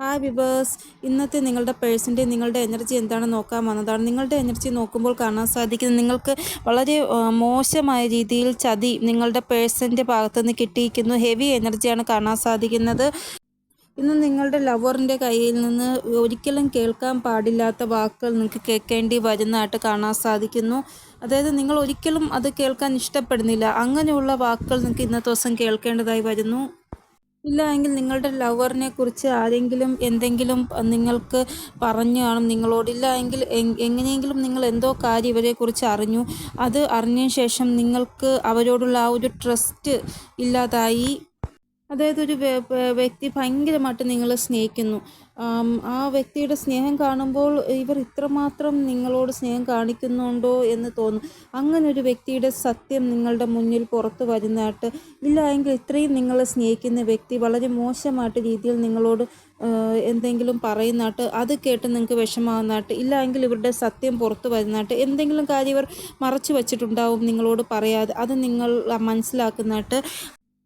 Hi viewers ഇന്നത്തെ നിങ്ങളുടെ പേഴ്സിന്റെ നിങ്ങളുടെ എനർജി എന്താണെന്ന് നോക്കാൻ വന്നതാണ്. നിങ്ങളുടെ എനർജി നോക്കുമ്പോൾ കാണാൻ സാധിക്കുന്നത് നിങ്ങൾക്ക് വളരെ മോശമായ രീതിയിൽ ചതി നിങ്ങളുടെ പേഴ്സന്റെ ഭാഗത്തുനിന്ന് കിട്ടിയിരിക്കുന്നു. ഹെവി എനർജിയാണ് കാണാൻ സാധിക്കുന്നത്. ഇന്ന് നിങ്ങളുടെ ലവറിന്റെ കയ്യിൽ നിന്ന് ഒരിക്കലും കേൾക്കാൻ പാടില്ലാത്ത വാക്കുകൾ നിങ്ങൾക്ക് കേൾക്കേണ്ടി വരുന്നതായിട്ട് കാണാൻ സാധിക്കുന്നു. അതായത് നിങ്ങൾ ഒരിക്കലും അത് കേൾക്കാൻ ഇഷ്ടപ്പെടുന്നില്ല. അങ്ങനെയുള്ള വാക്കുകൾ നിങ്ങൾക്ക് ഇന്നത്തെ ദിവസം കേൾക്കേണ്ടതായി വരുന്നു. ഇല്ല എങ്കിൽ നിങ്ങളുടെ ലവറിനെ കുറിച്ച് ആരെങ്കിലും എന്തെങ്കിലും നിങ്ങൾക്ക് പറഞ്ഞു കാണും. നിങ്ങളോട് ഇല്ല എങ്കിൽ എങ്- എങ്ങനെയെങ്കിലും നിങ്ങൾ എന്തോ കാര്യം ഇവരെ കുറിച്ച് അറിഞ്ഞു. അത് അറിഞ്ഞതിന് ശേഷം നിങ്ങൾക്ക് അവരോടുള്ള ആ ഒരു ട്രസ്റ്റ് ഇല്ലാതായി അതായത് ഒരു വ്യ- വ്യ- വ്യക്തി ഭയങ്കരമായിട്ട് നിങ്ങളെ സ്നേഹിക്കുന്നു. ആ വ്യക്തിയുടെ സ്നേഹം കാണുമ്പോൾ ഇവർ ഇത്രമാത്രം നിങ്ങളോട് സ്നേഹം കാണിക്കുന്നുണ്ടോ എന്ന് തോന്നും. അങ്ങനെ ഒരു വ്യക്തിയുടെ സത്യം നിങ്ങളുടെ മുന്നിൽ പുറത്തു വരുന്നതായിട്ട് ഇല്ല എങ്കിൽ ഇത്രയും നിങ്ങളെ സ്നേഹിക്കുന്ന വ്യക്തി വളരെ മോശമായിട്ട് രീതിയിൽ നിങ്ങളോട് എന്തെങ്കിലും പറയുന്നതായിട്ട് അത് കേട്ട് നിങ്ങൾക്ക് വിഷമാകുന്നതായിട്ട് ഇല്ല എങ്കിൽ ഇവരുടെ സത്യം പുറത്തു വരുന്നതായിട്ട് എന്തെങ്കിലും കാര്യം ഇവർ മറച്ചു വച്ചിട്ടുണ്ടാവും നിങ്ങളോട് പറയാതെ. അത് നിങ്ങൾ മനസ്സിലാക്കുന്നതായിട്ട്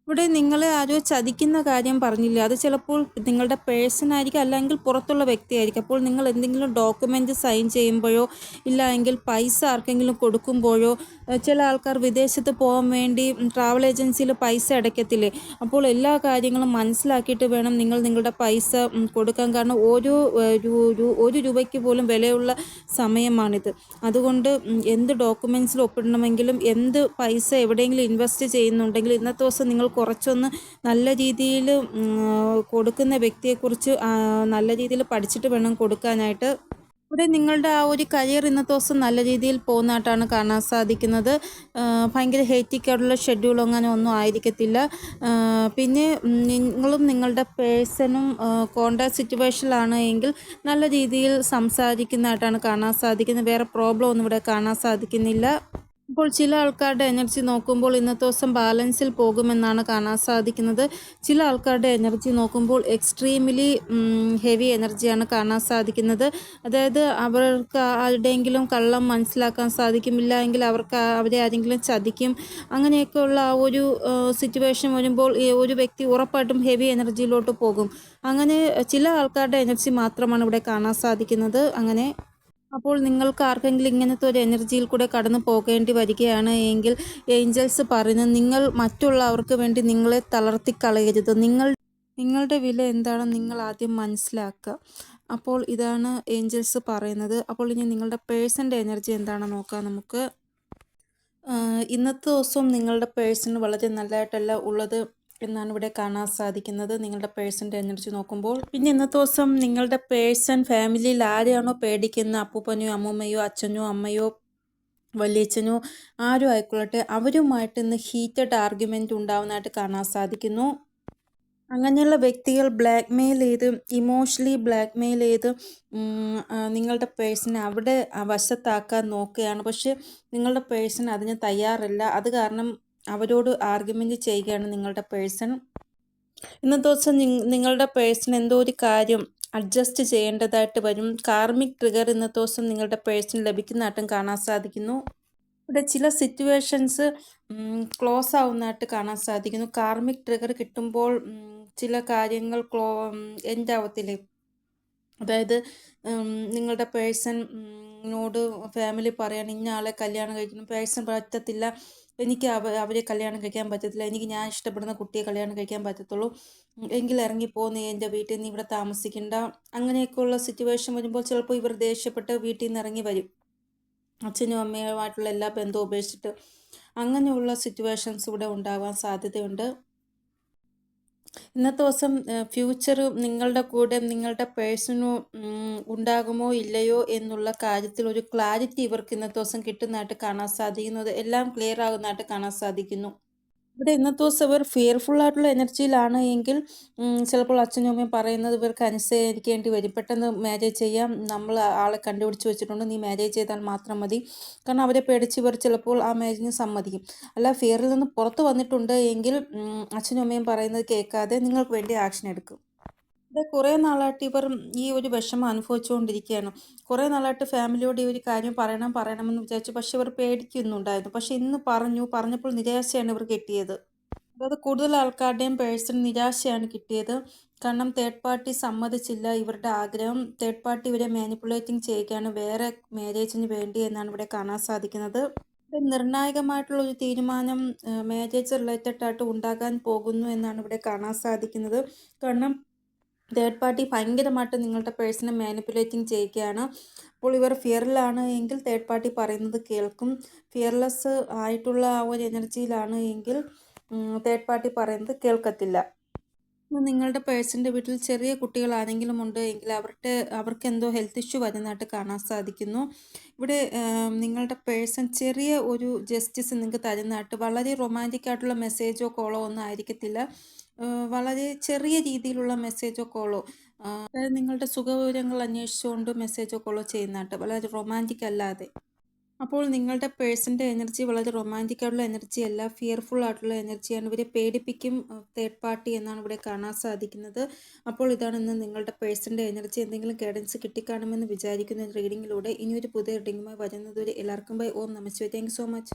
ഇവിടെ നിങ്ങളെ ആരോ ചതിക്കുന്ന കാര്യം പറഞ്ഞില്ല? അത് ചിലപ്പോൾ നിങ്ങളുടെ പേഴ്സൺ ആയിരിക്കും അല്ലെങ്കിൽ പുറത്തുള്ള വ്യക്തിയായിരിക്കും. അപ്പോൾ നിങ്ങൾ എന്തെങ്കിലും ഡോക്യുമെന്റ് സൈൻ ചെയ്യുമ്പോഴോ ഇല്ലെങ്കിൽ പൈസ ആർക്കെങ്കിലും കൊടുക്കുമ്പോഴോ ചില ആൾക്കാർ വിദേശത്ത് പോകാൻ വേണ്ടി ട്രാവൽ ഏജൻസിയിൽ പൈസ അടയ്ക്കത്തില്ലേ? അപ്പോൾ എല്ലാ കാര്യങ്ങളും മനസ്സിലാക്കിയിട്ട് വേണം നിങ്ങൾ നിങ്ങളുടെ പൈസ കൊടുക്കാൻ. കാരണം ഓരോ ഒരു രൂപയ്ക്ക് പോലും വിലയുള്ള സമയമാണിത്. അതുകൊണ്ട് എന്ത് ഡോക്യുമെൻസിൽ ഒപ്പിടണമെങ്കിലും എന്ത് പൈസ എവിടെയെങ്കിലും ഇൻവെസ്റ്റ് ചെയ്യുന്നുണ്ടെങ്കിൽ ഇന്നത്തെ ദിവസം നിങ്ങൾ കുറച്ചൊന്ന് നല്ല രീതിയിൽ കൊടുക്കുന്ന വ്യക്തിയെക്കുറിച്ച് നല്ല രീതിയിൽ പഠിച്ചിട്ട് വേണം കൊടുക്കാനായിട്ട്. ഇവിടെ നിങ്ങളുടെ ആ ഒരു കരിയർ ഇന്നത്തെ ദിവസം നല്ല രീതിയിൽ പോകുന്നതായിട്ടാണ് കാണാൻ സാധിക്കുന്നത്. ഭയങ്കര ഹേറ്റിക്കായിട്ടുള്ള ഷെഡ്യൂൾ അങ്ങനെ ഒന്നും ആയിരിക്കത്തില്ല. പിന്നെ നിങ്ങളും നിങ്ങളുടെ പേഴ്സണും കോണ്ടാക്ട് സിറ്റുവേഷനിലാണ് എങ്കിൽ നല്ല രീതിയിൽ സംസാരിക്കുന്നതായിട്ടാണ് കാണാൻ സാധിക്കുന്നത്. വേറെ പ്രോബ്ലം ഒന്നും ഇവിടെ കാണാൻ സാധിക്കുന്നില്ല. ഇപ്പോൾ ചില ആൾക്കാരുടെ എനർജി നോക്കുമ്പോൾ ഇന്നത്തെ ദിവസം ബാലൻസിൽ പോകുമെന്നാണ് കാണാൻ സാധിക്കുന്നത്. ചില ആൾക്കാരുടെ എനർജി നോക്കുമ്പോൾ എക്സ്ട്രീംലി ഹെവി എനർജിയാണ് കാണാൻ സാധിക്കുന്നത്. അതായത് അവർക്ക് ആരുടെയെങ്കിലും കള്ളം മനസ്സിലാക്കാൻ സാധിക്കുമില്ല എങ്കിൽ അവർക്ക് അവരെ ആരെങ്കിലും ചതിക്കും. അങ്ങനെയൊക്കെയുള്ള ആ ഒരു സിറ്റുവേഷൻ വരുമ്പോൾ ഒരു വ്യക്തി ഉറപ്പായിട്ടും ഹെവി എനർജിയിലോട്ട് പോകും. അങ്ങനെ ചില ആൾക്കാരുടെ എനർജി മാത്രമാണ് ഇവിടെ കാണാൻ സാധിക്കുന്നത്. അങ്ങനെ അപ്പോൾ നിങ്ങൾക്ക് ആർക്കെങ്കിലും ഇങ്ങനത്തെ ഒരു എനർജിയിൽ കൂടെ കടന്നു പോകേണ്ടി വരികയാണ് എങ്കിൽ ഏഞ്ചൽസ് പറയുന്നത് നിങ്ങൾ മറ്റുള്ളവർക്ക് വേണ്ടി നിങ്ങളെ തളർത്തിക്കളയരുത്. നിങ്ങൾ നിങ്ങളുടെ വില എന്താണെന്ന് നിങ്ങൾ ആദ്യം മനസ്സിലാക്കുക. അപ്പോൾ ഇതാണ് ഏഞ്ചൽസ് പറയുന്നത്. അപ്പോൾ ഇനി നിങ്ങളുടെ പേഴ്സന്റെ എനർജി എന്താണെന്ന് നോക്കാം നമുക്ക്. ഇന്നത്തെ ദിവസവും നിങ്ങളുടെ പേഴ്സൺ വളരെ നല്ലതായിട്ടല്ല ഉള്ളത്. എന്നാണ് ഇവിടെ കാണാൻ സാധിക്കുന്നത്. നിങ്ങളുടെ പേഴ്സൺ തിരഞ്ഞെടുത്ത് നോക്കുമ്പോൾ. പിന്നെ ഇന്നത്തെ ദിവസം നിങ്ങളുടെ പേഴ്സൺ ഫാമിലിയിൽ ആരെയാണോ പേടിക്കുന്ന അപ്പൂപ്പനെയോ അമ്മൂമ്മയോ അച്ഛനോ അമ്മയോ വലിയച്ഛനോ ആരും ആയിക്കൊള്ളട്ടെ അവരുമായിട്ട് ഇന്ന് ഹീറ്റഡ് ആർഗ്യുമെന്റ് ഉണ്ടാവുന്നതായിട്ട് കാണാൻ സാധിക്കുന്നു. അങ്ങനെയുള്ള വ്യക്തികൾ ബ്ലാക്ക് മെയിൽ ചെയ്ത് ഇമോഷണലി ബ്ലാക്ക് മെയിൽ ചെയ്ത് നിങ്ങളുടെ പേഴ്സണെ അവിടെ വശത്താക്കാൻ നോക്കുകയാണ്. പക്ഷെ നിങ്ങളുടെ പേഴ്സൺ അതിന് തയ്യാറല്ല. അത് കാരണം അവരോട് ആർഗ്യുമെന്റ് ചെയ്യുകയാണ് നിങ്ങളുടെ പേഴ്സൺ ഇന്നത്തെ ദിവസം നിങ്ങളുടെ പേഴ്സൺ എന്തോ ഒരു കാര്യം അഡ്ജസ്റ്റ് ചെയ്യേണ്ടതായിട്ട് വരും. കാർമിക് ട്രിഗർ ഇന്നത്തെ ദിവസം നിങ്ങളുടെ പേഴ്സൺ ലഭിക്കുന്നതായിട്ടും കാണാൻ സാധിക്കുന്നു. ഇവിടെ ചില സിറ്റുവേഷൻസ് ക്ലോസ് ആവുന്നതായിട്ട് കാണാൻ സാധിക്കുന്നു. കാർമിക് ട്രിഗർ കിട്ടുമ്പോൾ ചില കാര്യങ്ങൾ ക്ലോ എൻഡ് ആവത്തില്ലേ? അതായത് നിങ്ങളുടെ പേഴ്സൺ നോട് ഫാമിലി പറയാണ് ഇന്ന ആളെ കല്യാണം കഴിക്കുന്നു. പേഴ്സൺ പറ്റത്തില്ല എനിക്ക് അവ അവരെ കല്യാണം കഴിക്കാൻ പറ്റത്തില്ല. എനിക്ക് ഞാൻ ഇഷ്ടപ്പെടുന്ന കുട്ടിയെ കല്യാണം കഴിക്കാൻ പറ്റത്തുള്ളൂ. എങ്കിൽ ഇറങ്ങിപ്പോ നീ എന്റെ വീട്ടിൽ നിന്ന് ഇവിടെ താമസിക്കണ്ട. അങ്ങനെയൊക്കെയുള്ള സിറ്റുവേഷൻ വരുമ്പോൾ ചിലപ്പോൾ ഇവർ ദേഷ്യപ്പെട്ട് വീട്ടിൽ നിന്ന് ഇറങ്ങി വരും. അച്ഛനും അമ്മയുമായിട്ടുള്ള എല്ലാ ബന്ധവും ഉപേക്ഷിച്ചിട്ട് അങ്ങനെയുള്ള സിറ്റുവേഷൻസ് ഇവിടെ ഉണ്ടാവാൻ സാധ്യതയുണ്ട്. ഇന്നത്തെ ദിവസം ഫ്യൂച്ചർ നിങ്ങളുടെ കൂടെ നിങ്ങളുടെ പേഴ്സണോ ഉണ്ടാകുമോ ഇല്ലയോ എന്നുള്ള കാര്യത്തിൽ ഒരു ക്ലാരിറ്റി ഇവർക്ക് ഇന്നത്തെ ദിവസം കിട്ടുന്നതായിട്ട് കാണാൻ സാധിക്കുന്നത് എല്ലാം ക്ലിയർ ആകുന്നതായിട്ട് കാണാൻ സാധിക്കുന്നു. ഇവിടെ ഇന്നത്തെ ദിവസം ഇവർ ഫിയർഫുൾ ആയിട്ടുള്ള എനർജിയിലാണ് എങ്കിൽ ചിലപ്പോൾ അച്ഛനും അമ്മയും പറയുന്നത് ഇവർക്ക് അനുസരിക്കേണ്ടി വരും. പെട്ടെന്ന് മാരേജ് ചെയ്യാം. നമ്മൾ ആളെ കണ്ടുപിടിച്ച് വെച്ചിട്ടുണ്ട്. നീ മാരേജ് ചെയ്താൽ മാത്രം മതി. കാരണം അവരെ പേടിച്ച് ഇവർ ചിലപ്പോൾ ആ മാരേജിന് സമ്മതിക്കും. അല്ല ഫിയറിൽ നിന്ന് പുറത്ത് വന്നിട്ടുണ്ട് എങ്കിൽ അച്ഛനും അമ്മയും പറയുന്നത് കേൾക്കാതെ നിങ്ങൾക്ക് വേണ്ടി ആക്ഷൻ എടുക്കും. ഇവിടെ കുറേ നാളായിട്ട് ഇവർ ഈ ഒരു വിഷമം അനുഭവിച്ചുകൊണ്ടിരിക്കുകയാണ്. കുറേ നാളായിട്ട് ഫാമിലിയോട് ഈ ഒരു കാര്യം പറയണം പറയണമെന്ന് വിചാരിച്ചു. പക്ഷെ ഇവർ പേടിക്കുന്നുണ്ടായിരുന്നു. പക്ഷെ ഇന്ന് പറഞ്ഞു പറഞ്ഞപ്പോൾ നിരാശയാണ് ഇവർ കിട്ടിയത്. അതായത് കൂടുതൽ ആൾക്കാരുടെയും പേഴ്സൺ നിരാശയാണ് കിട്ടിയത്. കാരണം തേർഡ് പാർട്ടി സമ്മതിച്ചില്ല ഇവരുടെ ആഗ്രഹം. തേർഡ് പാർട്ടി ഇവരെ മാനിപ്പുലേറ്റിംഗ് ചെയ്യുകയാണ്. വേറെ മാരേജിന് വേണ്ടി എന്നാണ് ഇവിടെ കാണാൻ സാധിക്കുന്നത്. നിർണായകമായിട്ടുള്ള ഒരു തീരുമാനം മാരേജ് റിലേറ്റഡ് ആയിട്ട് ഉണ്ടാകാൻ പോകുന്നു എന്നാണ് ഇവിടെ കാണാൻ സാധിക്കുന്നത്. കാരണം തേർഡ് പാർട്ടി ഭയങ്കരമായിട്ട് നിങ്ങളുടെ പേഴ്സണെ മാനിപ്പുലേറ്റിംഗ് ചെയ്യുകയാണ്. അപ്പോൾ ഇവർ ഫിയറിലാണ് എങ്കിൽ തേർഡ് പാർട്ടി പറയുന്നത് കേൾക്കും. ഫിയർലെസ് ആയിട്ടുള്ള ആ ഒരു എനർജിയിലാണ് എങ്കിൽ തേർഡ് പാർട്ടി പറയുന്നത് കേൾക്കത്തില്ല. നിങ്ങളുടെ പേഴ്സന്റെ വീട്ടിൽ ചെറിയ കുട്ടികൾ കുട്ടികളാരെങ്കിലും ഉണ്ട് എങ്കിൽ അവരുടെ അവർക്ക് എന്തോ ഹെൽത്ത് ഇഷ്യൂ വരുന്നതായിട്ട് കാണാൻ സാധിക്കുന്നു. ഇവിടെ നിങ്ങളുടെ പേഴ്സൺ ചെറിയ ഒരു ജസ്റ്റിസ് നിങ്ങൾക്ക് തരുന്നതായിട്ട് വളരെ റൊമാന്റിക് ആയിട്ടുള്ള മെസ്സേജോ കോളോ ഒന്നും ആയിരിക്കത്തില്ല. വളരെ ചെറിയ രീതിയിലുള്ള മെസ്സേജോ കോളോ അതായത് നിങ്ങളുടെ സുഖവിവരങ്ങൾ അന്വേഷിച്ചുകൊണ്ട് മെസ്സേജോ കോളോ ചെയ്യുന്നതായിട്ട്. വളരെ റൊമാന്റിക് അല്ലാതെ. അപ്പോൾ നിങ്ങളുടെ പേഴ്സന്റെ എനർജി വളരെ റൊമാന്റിക് ആയിട്ടുള്ള എനർജി അല്ല. ഫിയർഫുൾ ആയിട്ടുള്ള എനർജിയാണ് ഇവരെ പേടിപ്പിക്കും തേർഡ് പാർട്ടി എന്നാണ് ഇവിടെ കാണാൻ സാധിക്കുന്നത്. അപ്പോൾ ഇതാണ് ഇന്ന് നിങ്ങളുടെ പേഴ്സന്റെ എനർജി എന്തെങ്കിലും ഗൈഡൻസ് കിട്ടിക്കാണുമെന്ന് വിചാരിക്കുന്ന റീഡിങ്ങിലൂടെ ഒരു പുതിയ റീഡിങ്ങുമായി വരുന്നതുവരെ എല്ലാവർക്കും ബൈ ഓം നമസ്തേ താങ്ക് സോ മച്ച്